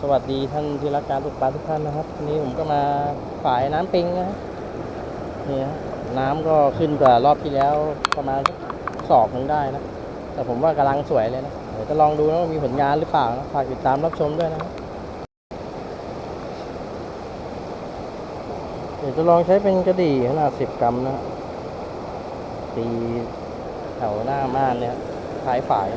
สวัสดีท่านที่รักการตกปลาทุกท่านนะครับวันนี้ผมก็มาฝายน้ำปิงนะนี่ฮะน้ำก็ขึ้นกว่ารอบที่แล้วประมาณสักศอกหนึ่งได้นะ แต่ผมว่ากำลังสวยเลยนะ เดี๋ยวจะลองดูนะว่ามีผลงานหรือเปล่านะฝากติดตามรับชมด้วยนะ เดี๋ยวจะลองใช้เป็นกระดี่ขนาดสิบกรัมนะตีแถวหน้าม่านเนี่ยท้ายฝาย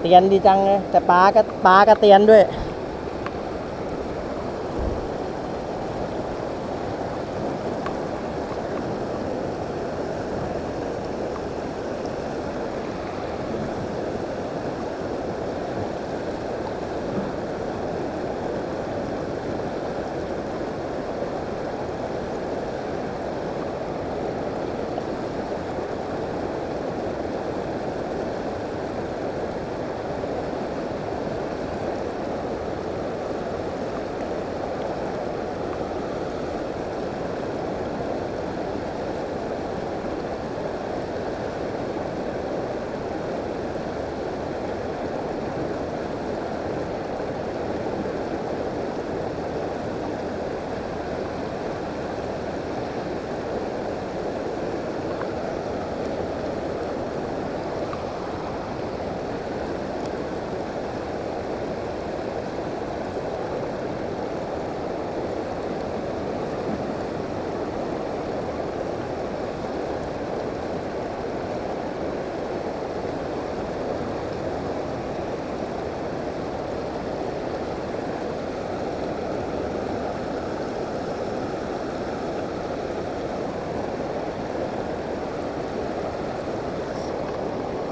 เตียนดีจังเลยแต่ป้าก็ป้าก็เตียนด้วย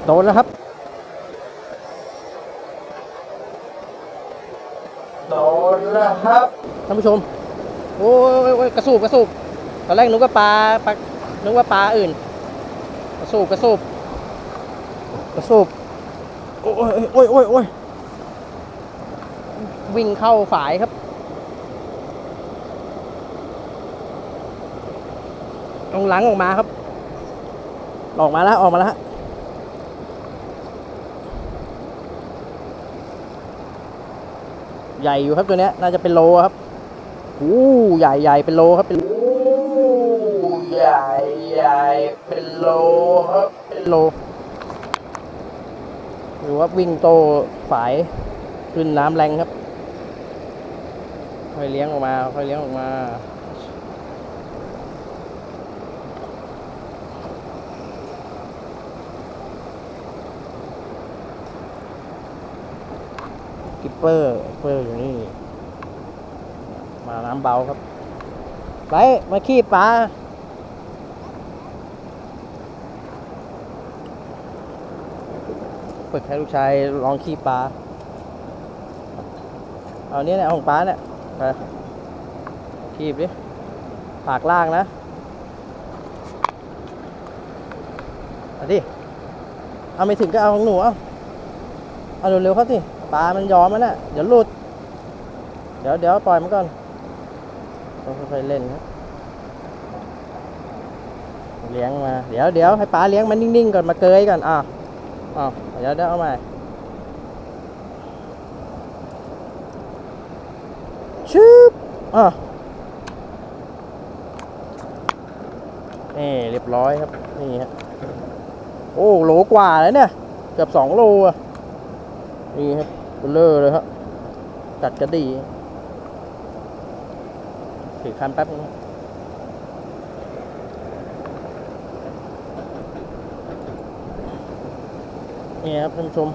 โดนแล้วครับโดนแล้วครับท่านผู้ชมโอ้ยโอ้ยโอ้ยกระสูบกระสูบตอนแรกนึกว่าปลาปลานึกว่าปลาอื่น กระสูบกระสูบกระสูบโอ้ยโอ้ยโอ้ยโอ้ยวิ่งเข้าฝายครับต้องหลังออกมาครับ ออกมาแล้ว ออกมาแล้วฮะ ใหญ่อยู่ครับตัวเนี้ยน่าจะเป็นโลครับอู้ใหญ่ใหญ่เป็นโลครับเป็นอู้ใหญ่ใหญ่เป็นโลครับเป็นโลหรือว่าวิ่งโตฝายขึ้นน้ำแรงครับค่อยเลี้ยงออกมาค่อยเลี้ยงออกมา กิปเปอร์เปอร์อยู่นี่ มาน้ำเบาครับ ไป มาขี้ปลาฝึกให้ลูกชายลองขี้ปลา เอาเนี้ยเนี่ยของปลาเนี่ยไปคีบดิปากล่างนะเอาดิ เอาไม่ถึงก็เอาของหนู เอา เอาเร็วๆเขาสิ ปลามันยอมมันน่ะ เดี๋ยวหลุด เดี๋ยวเดี๋ยวปล่อยมันก่อนต้องค่อยๆเล่นครับเลี้ยงมา เดี๋ยวเดี๋ยวให้ปลาเลี้ยงมันนิ่งๆก่อนมาเกยก่อนอะอะเดี๋ยวเดี๋ยวเอาใหม่ชืบอะนี่เรียบร้อยครับนี่ฮะโอ้โหลกว่าแล้วเนี่ย เกือบสองโลอะนี่ครับ เบลเลอร์เลยครับจัดกระดีถือคันแป๊บนึงนี่ครับท่านผู้ชม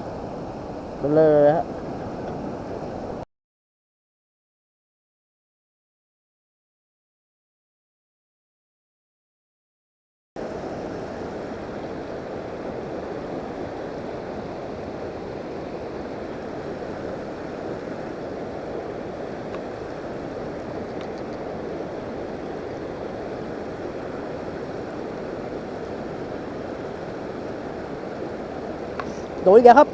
เบลเลอร์เลยครับ โดนอีกแล้วครับ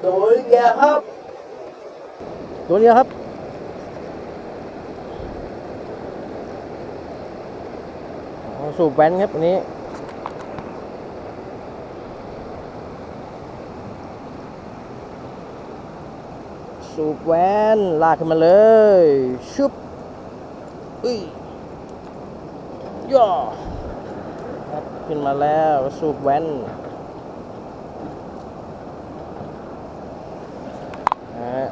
โดนอีกแล้วครับ โดนอีกแล้วครับอ๋อสูบแว้นครับอันนี้สูบแว้นลากขึ้นมาเลย ชุบอุ้ยย่อครับ ขึ้นมาแล้วสูบแว้นนะฮะ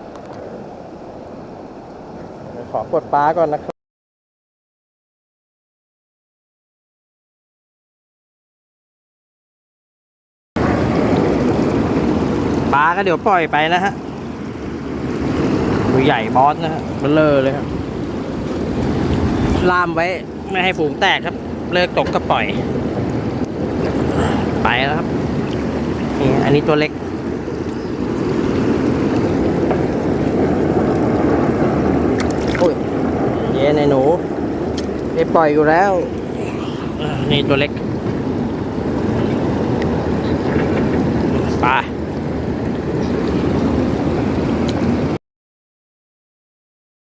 ขอกดปลาก่อนนะครับปลาก็เดี๋ยวปล่อยไปนะฮะตัวใหญ่บอสนะฮะเบลเลอร์เลยครับล่ามไว้ ไม่ให้ฝูงแตกครับ เลิกตกก็ปล่อย ไปแล้วครับนี่อันนี้ตัวเล็ก โอ้ย เย็นไอ้หนูได้ปล่อยอยู่แล้วอ่านี่ตัวเล็ก ไป